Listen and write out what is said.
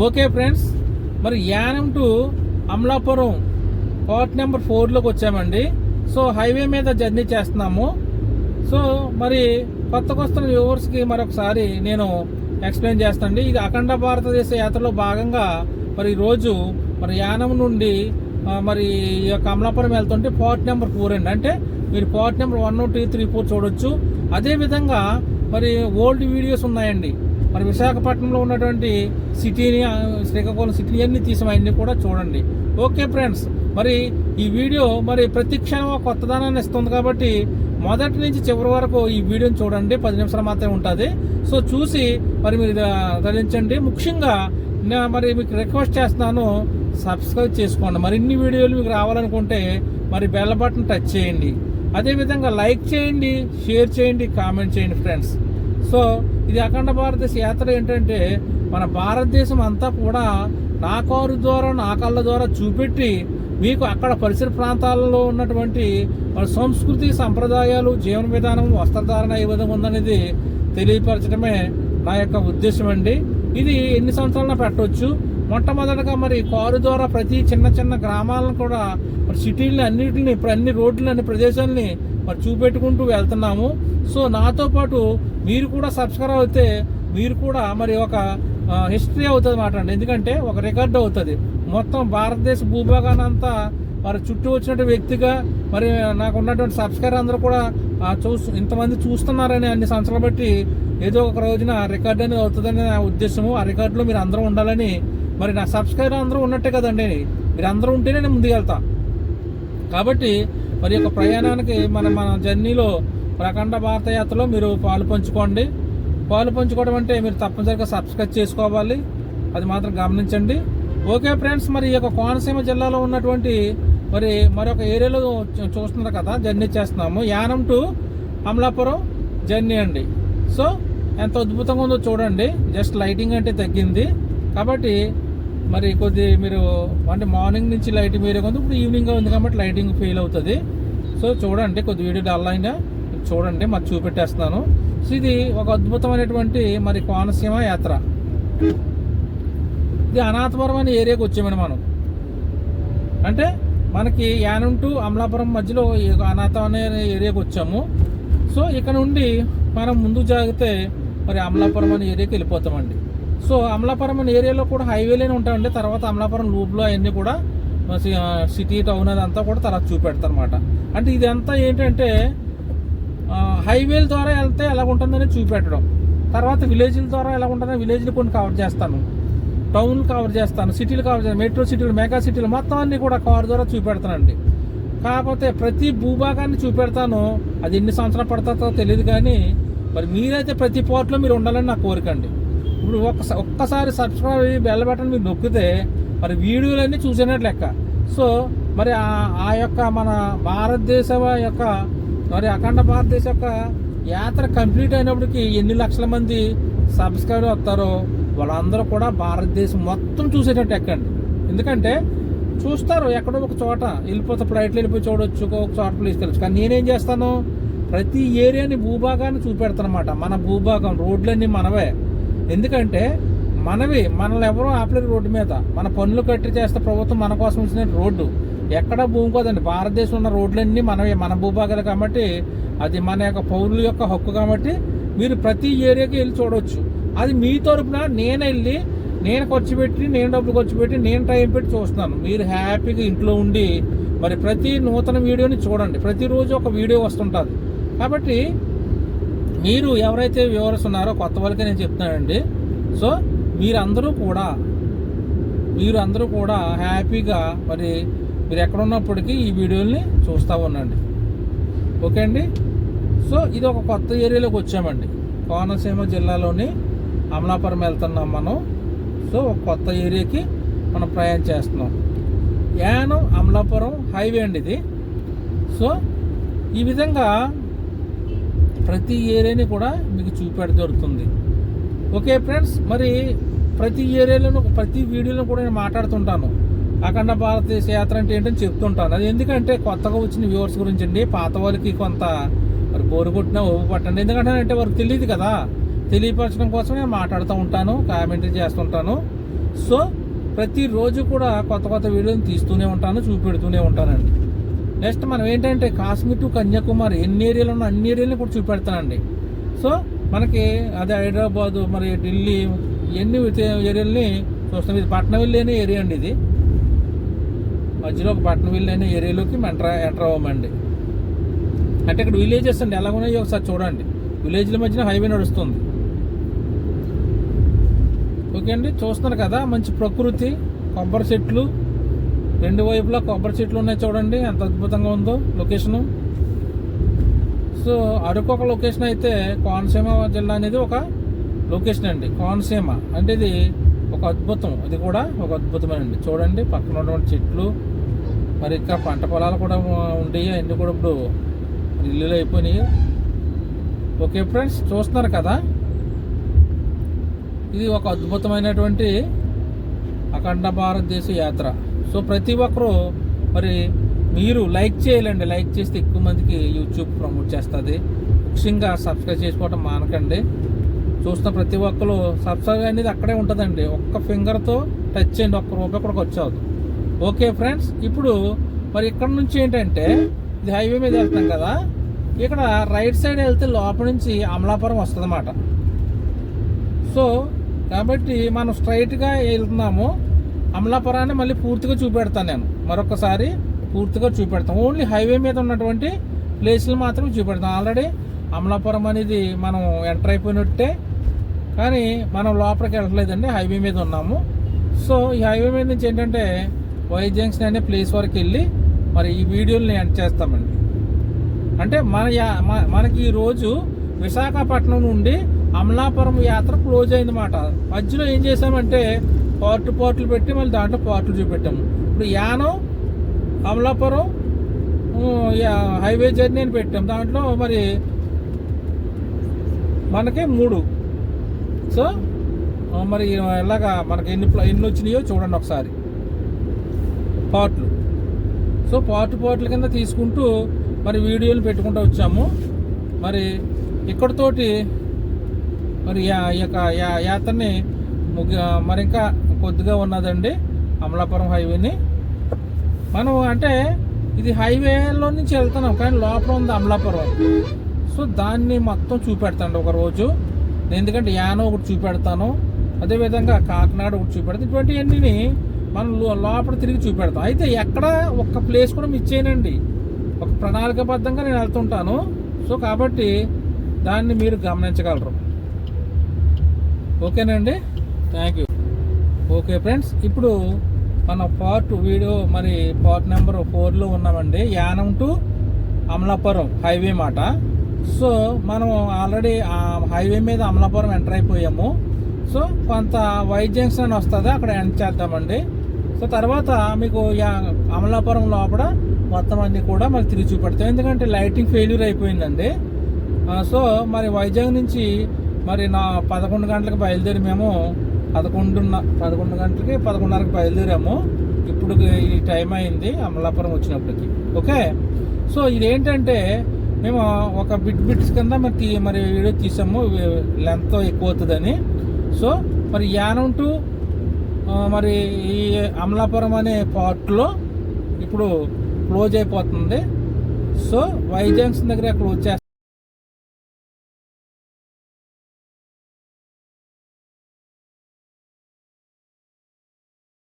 Okay friends మరి Yanam to Amalapuram. Part number ఫోర్లోకి వచ్చామండి. So highway మీద జర్నీ చేస్తున్నాము. సో మరి కొత్త కొత్త వ్యూవర్స్కి మరొకసారి నేను ఎక్స్ప్లెయిన్ చేస్తానండి. ఇది అఖండ భారతదేశ యాత్రలో భాగంగా మరి ఈరోజు మరి యానం నుండి మరి ఈ యొక్క అమలాపురం వెళ్తుంటే పార్ట్ నెంబర్ ఫోర్ అండి. అంటే మీరు part number one two three four చూడొచ్చు. అదేవిధంగా మరి ఓల్డ్ వీడియోస్ ఉన్నాయండి. మరి విశాఖపట్నంలో ఉన్నటువంటి సిటీని శ్రీకాకుళం సిటీని అన్ని తీసిన కూడా చూడండి. ఓకే ఫ్రెండ్స్ మరి ఈ వీడియో మరి ప్రతి క్షణం కొత్తదనాన్ని ఇస్తుంది కాబట్టి మొదటి నుంచి చివరి వరకు ఈ వీడియోని చూడండి. పది నిమిషాలు మాత్రమే ఉంటుంది. సో చూసి మరి మీరు ధరించండి ముఖ్యంగా మరి మీకు రిక్వెస్ట్ చేస్తున్నాను సబ్స్క్రైబ్ చేసుకోండి. మరిన్ని వీడియోలు మీకు రావాలనుకుంటే మరి బెల్ బటన్ టచ్ చేయండి. అదేవిధంగా లైక్ చేయండి షేర్ చేయండి కామెంట్ చేయండి ఫ్రెండ్స్. సో ఇది అఖండ భారతదేశ యాత్ర ఏంటంటే మన భారతదేశం అంతా కూడా నా కారు ద్వారా నా కళ్ళ ద్వారా చూపెట్టి మీకు అక్కడ పరిసర ప్రాంతాలలో ఉన్నటువంటి మన సంస్కృతి సంప్రదాయాలు జీవన విధానం వస్త్రధారణ ఏ విధంగా ఉందనేది తెలియపరచడమే నా యొక్క ఉద్దేశం అండి. ఇది ఎన్ని సంవత్సరాలైనా పెట్టవచ్చు. మొట్టమొదటగా మరి కారు ద్వారా ప్రతి చిన్న చిన్న గ్రామాలను కూడా మరి సిటీలని అన్నిటిని ఇప్పుడు అన్ని రోడ్లు అన్ని ప్రదేశాలని మరి చూపెట్టుకుంటూ వెళ్తున్నాము. సో నాతో పాటు మీరు కూడా సబ్స్క్రైబ్ అయితే మీరు కూడా మరి ఒక హిస్టరీ అవుతుంది మాట అండి. ఎందుకంటే ఒక రికార్డు అవుతుంది. మొత్తం భారతదేశ భూభాగాన్ని అంతా మరి చుట్టూ వచ్చినటువంటి వ్యక్తిగా మరి నాకు ఉన్నటువంటి సబ్స్క్రైబర్ అందరూ కూడా ఆ, చూస్తూ ఇంతమంది చూస్తున్నారని అన్ని సంవత్సరాలు బట్టి ఏదో ఒక రోజున రికార్డు అనేది అవుతుందని నా ఉద్దేశము. ఆ రికార్డులో మీరు అందరూ ఉండాలని మరి నా సబ్స్క్రైబర్ అందరూ ఉన్నట్టే కదండి. మీరు అందరూ ఉంటేనే నేను ముందుకెళ్తా. కాబట్టి మరి యొక్క ప్రయాణానికి మన మన జర్నీలో ప్రఖండ భారతయాత్రలో మీరు పాలు పంచుకోండి. పాలు పంచుకోవడం అంటే మీరు తప్పనిసరిగా సబ్స్క్రైబ్ చేసుకోవాలి. అది మాత్రం గమనించండి. ఓకే ఫ్రెండ్స్ మరి ఈ యొక్క కోనసీమ జిల్లాలో ఉన్నటువంటి మరి మరొక ఏరియాలో చూస్తున్నారు కదా జర్నీ చేస్తున్నాము. యానం టు అమలాపురం జర్నీ అండి. సో ఎంత అద్భుతంగా ఉందో చూడండి. జస్ట్ లైటింగ్ అంటే తగ్గింది. కాబట్టి మరి కొద్ది మీరు అంటే మార్నింగ్ నుంచి లైటింగ్ వేరే ఉంది ఇప్పుడు ఈవినింగ్ ఉంది కాబట్టి లైటింగ్ ఫెయిల్ అవుతుంది. సో చూడండి కొద్ది వీడియో డల్ అయినా చూడండి మరి చూపెట్టేస్తున్నాను. సో ఇది ఒక అద్భుతమైనటువంటి మరి కోనసీమ యాత్ర. ఇది అనాథపురం అనే ఏరియాకి వచ్చామండి మనం. అంటే మనకి యానం టు అమలాపురం మధ్యలో అనాథ అనాథం అనే ఏరియాకి వచ్చాము. సో ఇక్కడ నుండి మనం ముందుకు జాగితే మరి అమలాపురం అనే ఏరియాకి వెళ్ళిపోతామండి. సో అమలాపురం ఏరియాలో కూడా హైవేలోనే ఉంటాయండి. తర్వాత అమలాపురం లూప్లో అవన్నీ కూడా సిటీ టౌన్ అదంతా కూడా తర్వాత చూపెడతారు అనమాట అంటే ఇదంతా ఏంటంటే హైవేల ద్వారా వెళ్తే ఎలా ఉంటుందని చూపెట్టడం. తర్వాత విలేజ్ల ద్వారా ఎలా ఉంటుందని విలేజ్లు కొన్ని కవర్ చేస్తాను. టౌన్ కవర్ చేస్తాను సిటీలు కవర్ చేస్తాను మెట్రో సిటీలు మెగా సిటీలు మొత్తం అన్ని కూడా కవర్ ద్వారా చూపెడతానండి. కాకపోతే ప్రతి భూభాగాన్ని చూపెడతాను. అది ఎన్ని సంవత్సరాలు పడుతుందో తెలియదు కానీ మరి మీరైతే ప్రతి పోర్ట్లో మీరు ఉండాలని నా కోరిక అండి. ఇప్పుడు ఒక్కసారి ఒక్కసారి సబ్స్క్రైబ్ అయ్యి బెల్ బటన్ మీరు నొక్కితే మరి వీడియోలన్నీ చూసినట్లు లెక్క. సో మరి ఆ- ఆ యొక్క మన భారతదేశం యొక్క మరి అఖండ భారతదేశం యొక్క యాత్ర కంప్లీట్ అయినప్పటికీ ఎన్ని లక్షల మంది సబ్స్క్రైబర్ వస్తారో వాళ్ళందరూ కూడా భారతదేశం మొత్తం చూసేటట్టు ఎక్కండి. ఎందుకంటే చూస్తారు ఎక్కడో ఒక చోట. వెళ్ళిపోతే ఫ్లైట్లో వెళ్ళిపోయి చూడొచ్చు ఒక చోట తీసుకెళ్ళచ్చు కానీ నేనేం చేస్తాను? ప్రతి ఏరియాని భూభాగాన్ని చూపెడతానమాట మన భూభాగం రోడ్లన్నీ మనవే. ఎందుకంటే మనవి మనల్ని ఎవరో ఆపలేదు రోడ్డు మీద. మన పనులు కట్టి చేస్తే ప్రభుత్వం మన కోసం ఉంచిన రోడ్డు. ఎక్కడ భూమి కాదండి భారతదేశం ఉన్న రోడ్లన్నీ మనవి మన భూభాగాలు కాబట్టి అది మన యొక్క పౌరుల యొక్క హక్కు కాబట్టి మీరు ప్రతి ఏరియాకి వెళ్ళి చూడవచ్చు అది మీ తరపున నేను వెళ్ళి నేను ఖర్చు పెట్టి నేను డబ్బులు ఖర్చు పెట్టి నేను టైం పెట్టి చూస్తున్నాను. మీరు హ్యాపీగా ఇంట్లో ఉండి మరి ప్రతి నూతన వీడియోని చూడండి. ప్రతిరోజు ఒక వీడియో వస్తుంటుంది. కాబట్టి మీరు ఎవరైతే వ్యూవర్స్ ఉన్నారో కొత్త వాళ్ళకి నేను చెప్తున్నానండి. సో మీరందరూ కూడా మీరు అందరూ కూడా హ్యాపీగా మరి మీరు ఎక్కడ ఉన్నప్పటికీ ఈ వీడియోని చూస్తూ ఉండండి. ఓకే అండి సో ఇది ఒక కొత్త ఏరియాలోకి వచ్చామండి. కోనసీమ జిల్లాలోని అమలాపురం వెళ్తున్నాం మనం. సో ఒక కొత్త ఏరియాకి మనం ప్రయాణం చేస్తున్నాం. యానం అమలాపురం హైవే అండి ఇది. సో ఈ విధంగా ప్రతి ఏరియాని కూడా మీకు చూపెడ దొరుకుతుంది. Okay friends? మరి ప్రతి ఏరియాలోనూ ప్రతి వీడియోలో కూడా నేను మాట్లాడుతుంటాను. అఖండ భారతదేశ యాత్ర అంటే ఏంటని చెప్తుంటాను. అది ఎందుకంటే కొత్తగా వచ్చిన వ్యూవర్స్ గురించి అండి పాత వాళ్ళకి కొంత మరి బోరు కొట్టినా ఓపు పట్టండి ఎందుకంటే అంటే వారికి తెలియదు కదా. తెలియపరచడం కోసం నేను మాట్లాడుతూ ఉంటాను కామెంటరీ చేస్తుంటాను. సో ప్రతిరోజు కూడా కొత్త కొత్త వీడియోని తీస్తూనే ఉంటాను చూపెడుతూనే ఉంటానండి. నెక్స్ట్ మనం ఏంటంటే కాశ్మీర్ టు కన్యాకుమారి ఎన్ని ఏరియాలు ఉన్నా అన్ని ఏరియాలని కూడా చూపెడతానండి. సో మనకి అదే హైదరాబాదు మరి ఢిల్లీ ఎన్ని ఏరియాలని చూస్తాం. ఇది పట్నవిల్లి అనే ఏరియా అండి ఇది. మధ్యలో ఒక పట్నవిల్లి అనే ఏరియాలోకి ఎంటర్ ఎంటర్ అవ్వమండి. అంటే ఇక్కడ విలేజెస్ అండి ఎలా ఉన్నాయో ఒకసారి చూడండి. విలేజ్ల మధ్యన హైవే నడుస్తుంది. ఓకే అండి? చూస్తున్నారు కదా మంచి ప్రకృతి కొబ్బరి చెట్లు రెండు వైపులా కొబ్బరి చెట్లు ఉన్నాయి చూడండి. ఎంత అద్భుతంగా ఉందో లొకేషను సో అరకు ఒక లొకేషన్ అయితే కోనసీమ జిల్లా అనేది ఒక లొకేషన్ అండి. కోనసీమ అంటే ఇది ఒక అద్భుతం. అది కూడా ఒక అద్భుతమేనండి. చూడండి పక్కన ఉన్నటువంటి చెట్లు. మరి ఇంకా పంట పొలాలు కూడా ఉండేవి అన్నీ కూడా ఇప్పుడు ఇల్లులు అయిపోయినాయి. ఓకే ఫ్రెండ్స్ చూస్తున్నారు కదా? ఇది ఒక అద్భుతమైనటువంటి అఖండ భారతదేశ యాత్ర. సో ప్రతి ఒక్కరూ మరి మీరు లైక్ చేయాలండి. లైక్ చేస్తే ఎక్కువ మందికి యూట్యూబ్ ప్రమోట్ చేస్తుంది. ముఖ్యంగా సబ్స్క్రైబ్ చేసుకోవటం మానకండి. చూస్తున్న ప్రతి ఒక్కరు సబ్స్క్రైబ్ అనేది అక్కడే ఉంటుందండి. ఒక్క ఫింగర్తో టచ్ చేయండి. ఒక్క రూపాయి కూడా ఖర్చు అవుతుంది ఓకే ఫ్రెండ్స్ ఇప్పుడు మరి ఇక్కడ నుంచి ఏంటంటే ఇది హైవే మీద వెళ్తాం కదా. ఇక్కడ రైట్ సైడ్ వెళ్తే లోపల నుంచి అమలాపురం వస్తుంది సో కాబట్టి మనం స్ట్రైట్గా వెళ్తున్నాము. అమలాపురాన్ని మళ్ళీ పూర్తిగా చూపెడతాను నేను. మరొకసారి పూర్తిగా చూపెడతాను ఓన్లీ హైవే మీద ఉన్నటువంటి ప్లేసులు మాత్రం చూపెడతాం. ఆల్రెడీ అమలాపురం అనేది మనం ఎంటర్ అయిపోయినట్టే. కానీ మనం లోపలికి వెళ్ళట్లేదండి హైవే మీద ఉన్నాము. సో ఈ హైవే మీద నుంచి ఏంటంటే వై జంక్షన్ అనే ప్లేస్ వరకు వెళ్ళి మరి ఈ వీడియోని ఎండ్ చేస్తామండి. అంటే మన యా- మనకి ఈ రోజు విశాఖపట్నం నుండి అమలాపురం యాత్ర క్లోజ్ అయిందన్నమాట మధ్యలో ఏం చేసామంటే పార్ట్ పార్ట్లు పెట్టి మళ్ళీ దాంట్లో పార్ట్లు చూపెట్టాము. ఇప్పుడు యానం అమలాపురం యా- హైవే జర్నీ అని పెట్టాం. దాంట్లో మరి మనకి మూడు. సో మరి ఇలాగా మనకి ఎన్ని ఎన్ని వచ్చినాయో చూడండి ఒకసారి. పార్ట్లు. సో పార్ట్ పార్ట్ల కింద తీసుకుంటూ మరి వీడియోలు పెట్టుకుంటూ వచ్చాము. మరి ఇక్కడతోటి మరి యా- ఈ యొక్క యాత్రని ముగి మరి ఇంకా కొద్దిగా ఉన్నదండి అమలాపురం హైవేని. మనం అంటే ఇది హైవేలో నుంచి వెళ్తున్నాం కానీ లోపల ఉంది అమలాపురం. సో దాన్ని మొత్తం చూపెడతాను ఒక రోజు. ఎందుకంటే యానం ఒకటి చూపెడతాను అదేవిధంగా కాకినాడ ఒకటి చూపెడతాను. ఇటువంటివన్నీ మనం లోపల తిరిగి చూపెడతాం. అయితే ఎక్కడ ఒక్క ప్లేస్ కూడా మిస్ చేయనండి. ఒక ప్రణాళికబద్ధంగా నేను వెళ్తుంటాను. సో కాబట్టి దాన్ని మీరు గమనించగలరు. ఓకేనండి. థ్యాంక్ యూ ఓకే ఫ్రెండ్స్ ఇప్పుడు మన పార్ట్ వీడియో మరి పార్ట్ నెంబర్ ఫోర్లో ఉన్నామండి. యానం టు అమలాపురం హైవే మాట. సో మనం ఆల్రెడీ ఆ హైవే మీద అమలాపురం ఎంటర్ అయిపోయాము. సో కొంత వైట్ జంక్షన్ అని వస్తుంది అక్కడ ఎండ్ చేద్దామండి. సో తర్వాత మీకు యా అమలాపురం లోపల మొత్తం అన్ని కూడా మరి తిరిగి చూపెడతాం. ఎందుకంటే లైటింగ్ ఫెయిల్యూర్ అయిపోయిందండి. సో మరి వైజాగ్ నుంచి మరి నా పదకొండు గంటలకు బయలుదేరి మేము పదకొండున్న పదకొండు గంటలకి పదకొండున్నరకు బయలుదేరాము. ఇప్పుడు ఈ టైం అయింది అమలాపురం వచ్చినప్పటికి. ఓకే? సో ఇదేంటంటే మేము ఒక బిట్ బిట్స్ కింద మరి తీ- మరి వీడియో తీసాము లెంత్ ఎక్కువ అవుతుందని. సో మరి యానం టు మరి ఈ అమలాపురం అనే పార్ట్లో ఇప్పుడు క్లోజ్ అయిపోతుంది. సో వైజాగ్స్ దగ్గర క్లోజ్ చేస్తాం